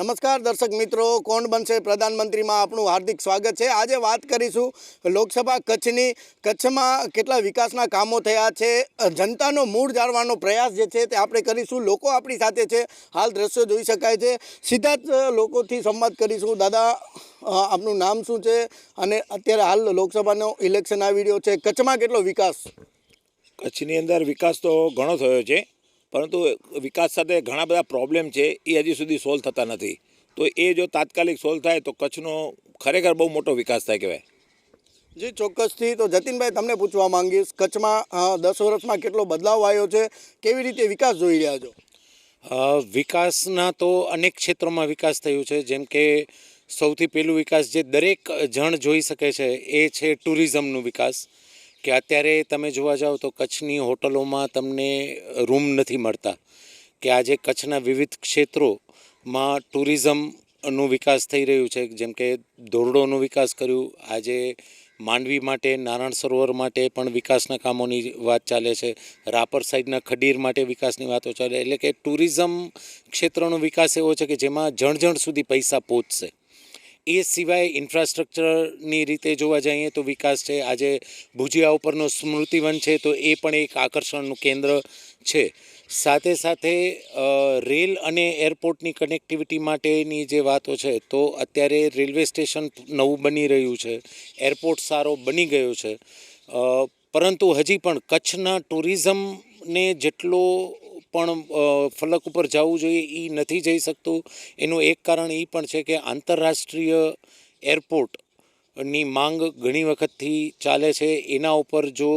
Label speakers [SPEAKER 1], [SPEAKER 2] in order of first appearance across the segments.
[SPEAKER 1] નમસ્કાર દર્શક મિત્રો, કોણ બનશે પ્રધાનમંત્રીમાં આપનું હાર્દિક સ્વાગત છે. આજે વાત કરીશું લોકસભા કચ્છની. કચ્છમાં કેટલા વિકાસના કામો થયા છે, જનતાનો મૂળ જાણવાનો પ્રયાસ જે છે તે આપણે કરીશું. લોકો આપણી સાથે છે, હાલ દ્રશ્યો જોઈ શકાય છે. સીધા જ લોકોથી સંવાદ કરીશું. દાદા આપનું નામ શું છે? અને અત્યારે હાલ લોકસભાનો ઇલેક્શન આવી રહ્યો છે. કચ્છમાં કેટલો વિકાસ?
[SPEAKER 2] કચ્છની અંદર વિકાસ તો ઘણો થયો છે. પરંતુ વિકાસ સાથે ઘણા બધા પ્રોબ્લેમ છે એ હજી સુધી સોલ્વ થતા નથી. તો એ જો તાત્કાલિક સોલ્વ થાય તો કચ્છનો ખરેખર બહુ મોટો વિકાસ થાય કહેવાય.
[SPEAKER 1] જી ચોક્કસથી. તો જતીનભાઈ તમને પૂછવા માંગીશ કચ્છમાં દસ વર્ષમાં કેટલો બદલાવ આવ્યો છે? કેવી રીતે વિકાસ જોઈ રહ્યા છો?
[SPEAKER 3] વિકાસના તો અનેક ક્ષેત્રોમાં વિકાસ થયું છે. જેમ કે સૌથી પહેલું વિકાસ જે દરેક જણ જોઈ શકે છે એ છે ટુરિઝમનું વિકાસ. કે અત્યારે તમે જોવા જાઓ તો કચ્છની હોટલોમાં તમને રૂમ નથી મળતા. કે આજે કચ્છના વિવિધ ક્ષેત્રોમાં ટુરિઝમનો વિકાસ થઈ રહ્યું છે. જેમ કે ધોરડોનો વિકાસ કર્યું. આજે માંડવી માટે, નારાયણ સરોવર માટે પણ વિકાસના કામોની વાત ચાલે છે. રાપર સાઈડના ખડીર માટે વિકાસની વાતો ચાલે. એટલે કે ટુરિઝમ ક્ષેત્રનો વિકાસ એવો છે કે જેમાં જણ જણ સુધી પૈસા પહોંચશે. એ સિવાય ઇન્ફ્રાસ્ટ્રક્ચરની રીતે જોવા જઈએ તો વિકાસ છે. આજે ભુજિયા ઉપરનો સ્મૃતિવન છે તો એ પણ એક આકર્ષણનું કેન્દ્ર છે. સાથે સાથે રેલ અને એરપોર્ટની કનેક્ટિવિટી માટેની જે વાતો છે તો અત્યારે રેલવે સ્ટેશન નવું બની રહ્યું છે. એરપોર્ટ સારો બની ગયો છે. પરંતુ હજી પણ કચ્છના ટુરિઝમને જેટલો પણ ફલક ઉપર જવું જોઈએ એ નથી જઈ શકતું. એનું એક કારણ એ પણ છે કે આંતરરાષ્ટ્રીય એરપોર્ટની માંગ ઘણી વખતથી ચાલે છે. એના ઉપર જો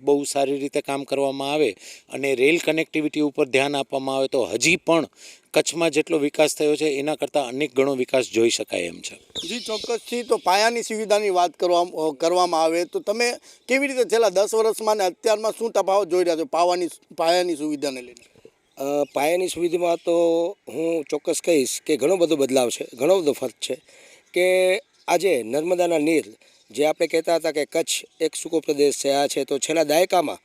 [SPEAKER 3] બહુ સારી રીતે કામ કરવામાં આવે અને રેલ કનેક્ટિવિટી ઉપર ધ્યાન આપવામાં આવે તો હજી પણ કચ્છમાં જેટલો વિકાસ થયો છે એના કરતાં અનેક ગણો વિકાસ જોઈ શકાય એમ છે.
[SPEAKER 1] જી ચોક્કસથી તો પાયાની સુવિધાની વાત કરવા કરવામાં આવે તો તમે કેવી રીતે છેલ્લા દસ વર્ષમાં અને અત્યારમાં શું તફાવત જોઈ રહ્યા છો પાવાની પાયાની સુવિધાને લઈને?
[SPEAKER 4] પાયાની સુવિધામાં તો હું ચોક્કસ કહીશ કે ઘણો બધો બદલાવ છે ઘણો બધો ફરક છે કે આજે નર્મદાના નીર, જે આપણે કહેતા હતા કે કચ્છ એક સૂકો પ્રદેશ છે, આ છે, તો છેલ્લા દાયકામાં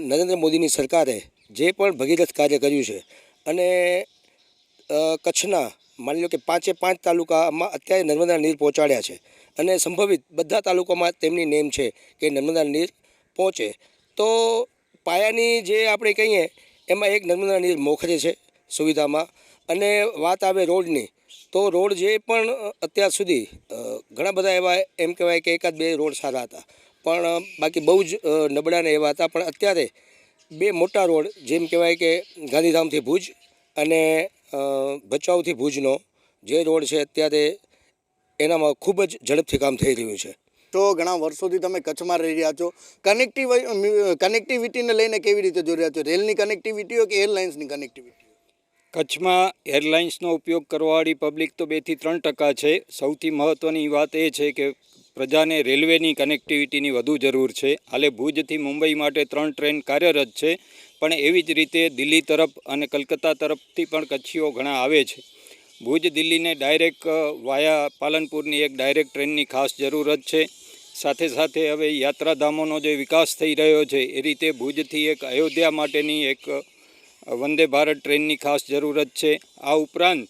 [SPEAKER 4] નરેન્દ્ર મોદીની સરકારે જે પણ ભગીરથ કાર્ય કર્યું છે અને કચ્છના માની લો કે પાંચે પાંચ તાલુકામાં અત્યારે નર્મદા નીર પહોંચાડ્યા છે અને સંભવિત બધા તાલુકામાં તેમની નેમ છે કે નર્મદા નીર પહોંચે. તો પાયાની જે આપણે કહીએ, એમાં એક નર્મદા નીર મોખરે છે સુવિધામાં અને વાત આવે રોડની તો રોડ જે પણ અત્યાર સુધી ઘણા બધા એવા એમ કહેવાય કે એકાદ બે રોડ સારા હતા. પણ બાકી બહુ જ નબળાને એવા હતા. પણ અત્યારે બે મોટા રોડ, જેમ કહેવાય કે ગાંધીધામથી ભુજ અને ભચાઉથી ભુજનો જે રોડ છે અત્યારે એનામાં ખૂબ જ ઝડપથી કામ થઈ રહ્યું છે.
[SPEAKER 1] તો ઘણા વર્ષોથી તમે કચ્છમાં રહી રહ્યા છો. કનેક્ટિવ કનેક્ટિવિટીને લઈને કેવી રીતે જોઈ રહ્યા છો? રેલની કનેક્ટિવિટી હોય કે એરલાઇન્સની કનેક્ટિવિટી
[SPEAKER 5] કચ્છમાં એરલાઇન્સનો ઉપયોગ કરવાવાળી પબ્લિક તો બેથી ત્રણ ટકા છે. સૌથી મહત્ત્વની વાત એ છે કે પ્રજાને રેલવેની કનેક્ટિવિટીની વધુ જરૂર છે. હાલે ભુજથી મુંબઈ માટે ત્રણ ટ્રેન કાર્યરત છે, પણ એવી જ રીતે દિલ્હી તરફ અને કલકત્તા તરફથી પણ કચ્છીઓ ઘણા આવે છે. ભુજ દિલ્હીને ડાયરેક્ટ વાયા પાલનપુરની એક ડાયરેક્ટ ટ્રેનની ખાસ જરૂરત છે. સાથે સાથે હવે યાત્રાધામોનો જે વિકાસ થઈ રહ્યો છે, એ રીતે ભુજથી એક અયોધ્યા માટેની એક વંદે ભારત ટ્રેનની ખાસ જરૂરત છે. આ ઉપરાંત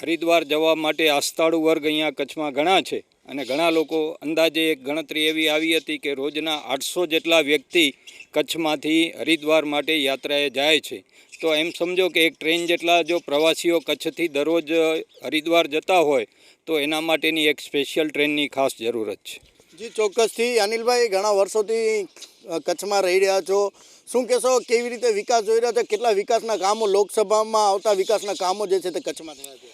[SPEAKER 5] હરિદ્વાર જવા માટે આસ્થાળુ વર્ગ અહીંયા કચ્છમાં ઘણા છે અને ઘણા લોકો અંદાજે એક ગણતરી એવી આવી હતી કે રોજના આઠસો જેટલા વ્યક્તિ કચ્છમાંથી હરિદ્વાર માટે યાત્રાએ જાય છે. તો એમ સમજો કે એક ટ્રેન જેટલા જો પ્રવાસીઓ કચ્છથી દરરોજ હરિદ્વાર જતા હોય, તો એના માટેની એક સ્પેશિયલ ટ્રેનની ખાસ જરૂરત છે.
[SPEAKER 1] જી, ચોક્કસથી અનિલભાઈ, ઘણા વર્ષોથી કચ્છમાં રહી રહ્યા છો. શું કહેશો, કેવી રીતે વિકાસ જોઈ રહ્યા છો? કેટલા વિકાસના કામો લોકસભામાં આવતા વિકાસના કામો જે છે તે કચ્છમાં થયા છે?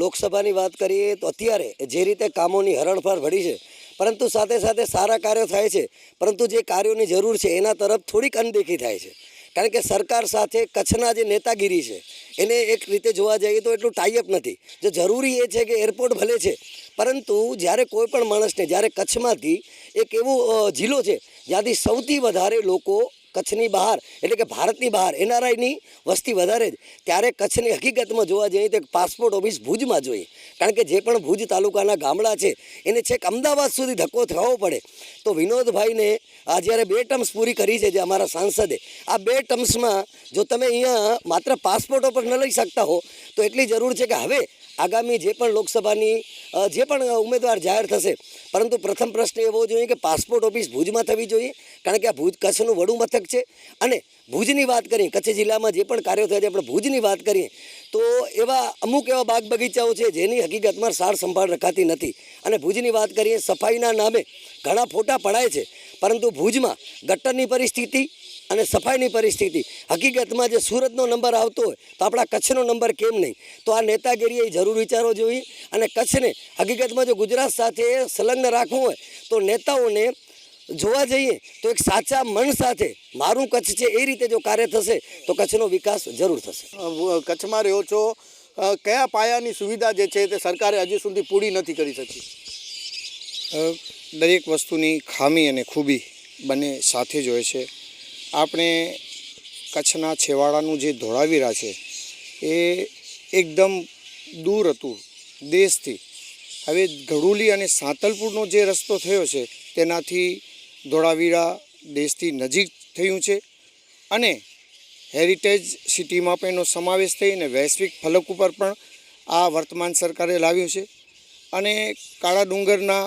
[SPEAKER 4] લોકસભાની વાત કરીએ તો અત્યારે જે રીતે કામોની હરણફાળ વળી છે, પરંતુ સાથે સાથે સારા કાર્યો થાય છે, પરંતુ જે કાર્યોની જરૂર છે એના તરફ થોડીક અનદેખી થાય છે. કારણ કે સરકાર સાથે કચ્છના જે નેતાગીરી છે, એને એક રીતે જોવા જઈએ તો એટલું ટાઈઅપ નથી. જો જરૂરી એ છે કે એરપોર્ટ ભલે છે, પરંતુ જ્યારે કોઈ પણ માણસને જ્યારે કચ્છમાંથી એક એવો જિલ્લો છે જ્યાંથી સૌથી વધારે લોકો કચ્છની બહાર, એટલે કે ભારતની બહાર, એનઆરઆઈની વસ્તી વધારે જ. ત્યારે કચ્છની હકીકતમાં જોવા જઈએ તો પાસપોર્ટ ઓફિસ ભુજમાં જોઈએ. કારણ કે જે પણ ભુજ તાલુકાના ગામડા છે, એને છેક અમદાવાદ સુધી ધક્કો થવો પડે. તો વિનોદભાઈને આ જ્યારે બે ટર્મ્સ પૂરી કરી છે જે અમારા સાંસદે, આ બે ટર્મ્સમાં જો તમે અહીંયા માત્ર પાસપોર્ટ ઉપર ન લઈ શકતા હો, તો એટલી જરૂર છે કે હવે આગામી જે પણ લોકસભાની જે પણ ઉમેદવાર જાહેર થશે. પરંતુ પ્રથમ પ્રશ્ન એવો જોઈએ કે પાસપોર્ટ ઓફિસ ભુજમાં થવી જોઈએ, કારણ કે આ ભુજ કચ્છનું વડું મથક છે. અને ભુજની વાત કરીએ, કચ્છ જિલ્લામાં જે પણ કાર્યો થયા છે, આપણે ભુજની વાત કરીએ, તો એવા અમુક એવા બાગ બગીચાઓ છે, જેની હકીકતમાં સાર સંભાળ રખાતી નથી. અને ભુજની વાત કરીએ, સફાઈના નામે ઘણા ફોટા પડાય છે. પરંતુ ભુજમાં ગટરની પરિસ્થિતિ અને સફાઈની પરિસ્થિતિ. હકીકતમાં જે સુરતનો નંબર આવતો હોય તો આપણા કચ્છનો નંબર કેમ નહીં? તો આ નેતાગીરીએ જરૂર વિચારવો જોઈએ અને કચ્છને હકીકતમાં જો ગુજરાત સાથે સંલગ્ન રાખવું હોય તો નેતાઓને જોવા જઈએ તો એક સાચા મન સાથે મારું કચ્છ છે એ રીતે જો કાર્ય થશે તો કચ્છનો વિકાસ જરૂર થશે.
[SPEAKER 1] કચ્છમાં રહ્યો છો. કયા પાયાની સુવિધા જે છે તે સરકારે હજી સુધી પૂરી નથી કરી શકી?
[SPEAKER 6] દરેક વસ્તુની ખામી અને ખૂબી બંને સાથે જ હોય છે. આપણે કચ્છના છેવાડાનું જે ધોળાવીરા છે, એ એકદમ દૂર હતું, દેશથી. હવે ઘડુલી અને સાંતલપુરનો જે રસ્તો થયો છે, તેનાથી ધોળાવીરા દેશથી નજીક થયું છે અને હેરિટેજ સિટીમાં પણ એનો સમાવેશ થઈ અને વૈશ્વિક ફલક ઉપર પણ આ વર્તમાન સરકારે લાવ્યું છે. અને કાળા ડુંગરના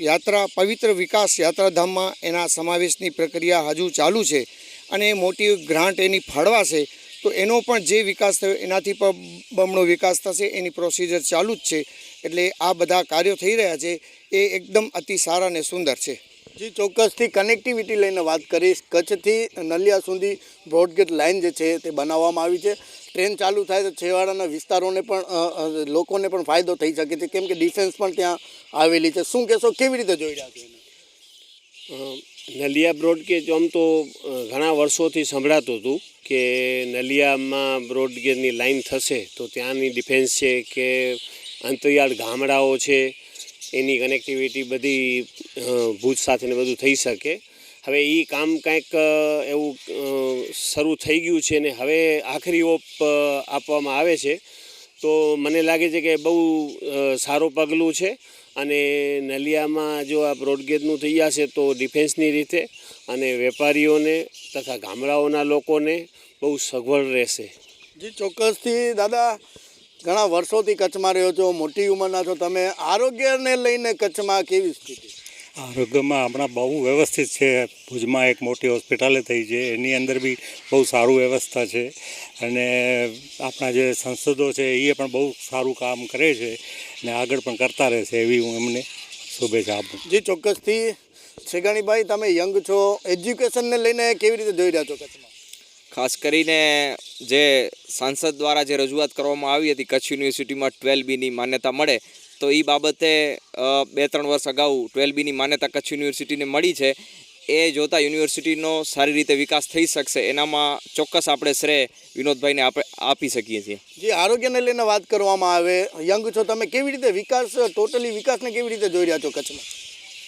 [SPEAKER 6] યાત્રા, પવિત્ર વિકાસ યાત્રાધામમાં એના સમાવેશની પ્રક્રિયા હજુ ચાલુ છે અને મોટી ગ્રાન્ટ એની ફાળવાશે, તો એનો પણ જે વિકાસ થયો એનાથી પણ બમણો વિકાસ થશે, એની પ્રોસિજર ચાલુ જ છે. એટલે આ બધા કાર્યો થઈ રહ્યા છે, એ એકદમ અતિ સારા અને સુંદર છે.
[SPEAKER 1] જી, ચોક્કસથી કનેક્ટિવિટી લઈને વાત કરીશ. કચ્છથી નલિયા સુધી બ્રોડગેજ લાઇન જે છે તે બનાવવામાં આવી છે. ટ્રેન ચાલુ થાય તો છેવાડાના વિસ્તારોને પણ લોકોને પણ ફાયદો થઈ શકે છે. કેમ કે ડિફેન્સ પણ ત્યાં આવેલી છે. શું કહેશો, કેવી રીતે જોઈ રહ્યા છો
[SPEAKER 7] નલિયા બ્રોડગેજ આમ તો ઘણા વર્ષોથી સંભળાતું હતું કે નલિયામાં બ્રોડગેજની લાઇન થશે તો ત્યાંની ડિફેન્સ છે કે અંતરિયાળ ગામડાઓ છે એની કનેક્ટિવિટી બધી ભુજ સાથે ને બધું થઈ શકે. હવે એ કામ કંઈક એવું શરૂ થઈ ગયું છે ને હવે આખરી ઓપ આપવામાં આવે છે, તો મને લાગે છે કે બહુ સારું પગલું છે. અને નલિયામાં જો આ બ્રોડગેજનું થઈ જશે તો ડિફેન્સની રીતે અને વેપારીઓને તથા ગામડાઓના લોકોને બહુ સગવડ રહેશે.
[SPEAKER 1] જી, ચોક્કસથી, દાદા ઘણા વર્ષોથી કચ્છમાં રહ્યો છો મોટી ઉંમરના છો. તમે આરોગ્યને લઈને કચ્છમાં કેવી સ્થિતિ?
[SPEAKER 8] આરોગ્યમાં હમણાં બહુ વ્યવસ્થિત છે. ભુજમાં એક મોટી હોસ્પિટલે થઈ છે. એની અંદર બી બહુ સારું વ્યવસ્થા છે. અને આપણા જે સંસદો છે એ પણ બહુ સારું કામ કરે છે ને આગળ પણ કરતા રહેશે એવી હું એમને શુભેચ્છા આપું
[SPEAKER 1] જી ચોક્કસથી. છેગાણીભાઈ તમે યંગ છો. એજ્યુકેશનને લઈને કેવી રીતે જોઈ રહ્યા છો કચ્છમાં?
[SPEAKER 9] ખાસ કરીને જે સાંસદ દ્વારા જે રજૂઆત કરવામાં આવી હતી કચ્છ યુનિવર્સિટીમાં ટ્વેલ્વ બીની માન્યતા મળે, તો એ બાબતે બે ત્રણ વર્ષ અગાઉ ટ્વેલ્વ બીની માન્યતા કચ્છ યુનિવર્સિટીને મળી છે. એ જોતાં યુનિવર્સિટીનો સારી રીતે વિકાસ થઈ શકશે, એનામાં ચોક્કસ આપણે શ્રેય વિનોદભાઈને આપણે આપી શકીએ છીએ.
[SPEAKER 1] જે આરોગ્યને લઈને વાત કરવામાં આવે, યંગ છો તમે, કેવી રીતે વિકાસ, ટોટલી વિકાસને કેવી રીતે જોઈ રહ્યા છો કચ્છમાં?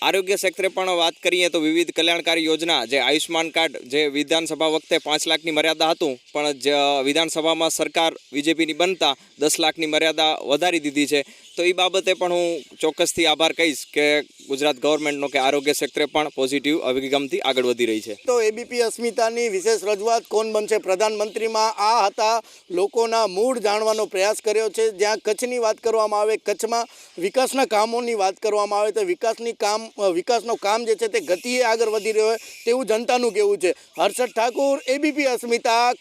[SPEAKER 9] આરોગ્ય ક્ષેત્રે પણ વાત કરીએ તો વિવિધ કલ્યાણકારી યોજના, જે આયુષ્માન કાર્ડ, જે વિધાનસભા વખતે પાંચ લાખની મર્યાદા હતું, પણ વિધાનસભામાં સરકાર, બીજેપીની બનતા દસ લાખની મર્યાદા વધારી દીધી છે. તો એ બાબતે પણ હું ચોક્કસથી આભાર કહીશ કે ગુજરાત ગવર્મેન્ટનો કે આરોગ્ય ક્ષેત્રે પણ પોઝિટિવ અભિગમથી આગળ વધી રહી છે.
[SPEAKER 1] તો એબીપી અસ્મિતાની વિશેષ રજૂઆત કોણ બનશે? પ્રધાનમંત્રીમાં આ હતા લોકોના મૂળ જાણવાનો પ્રયાસ કર્યો છે. જ્યાં કચ્છની વાત કરવામાં આવે, કચ્છમાં વિકાસના કામોની વાત કરવામાં આવે, તો વિકાસની કામ, વિકાસનો કામ જે છે તે ગતિએ આગળ વધી રહ્યો હોય તેવું જનતાનું કહેવું છે. હર્ષદ ઠાકુર એબીપી અસ્મિતા